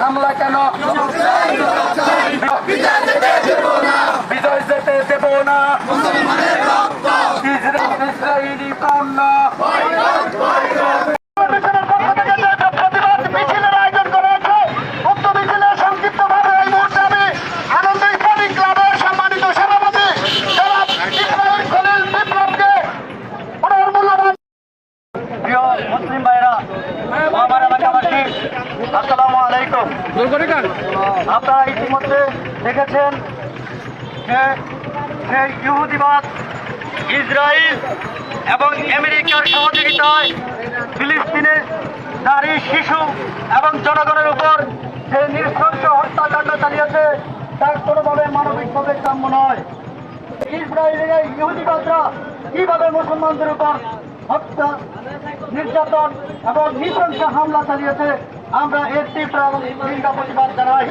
হামলা কেন বিজয় যেতে দেব না ইসরায়েলি পণ্য আসসালামু আলাইকুম। আপনারা ইতিমধ্যে দেখেছেন যে ইহুদিবাদ ইসরায়েল এবং আমেরিকার সহযোগিতায় ফিলিস্তিনের নারী শিশু এবং জনগণের উপর যে নৃশংস হত্যাকাণ্ড চালিয়েছে তা কোনোভাবে মানবিকভাবে কাম্য নয়। ইসরায়েলের ইহুদিবাদরা কীভাবে মুসলমানদের উপর হত্যা নির্যাতন এবং নৃশংস হামলা চালিয়েছে। আমরা এর তীব্র এবং নিন্দা প্রতিবাদ জানাই।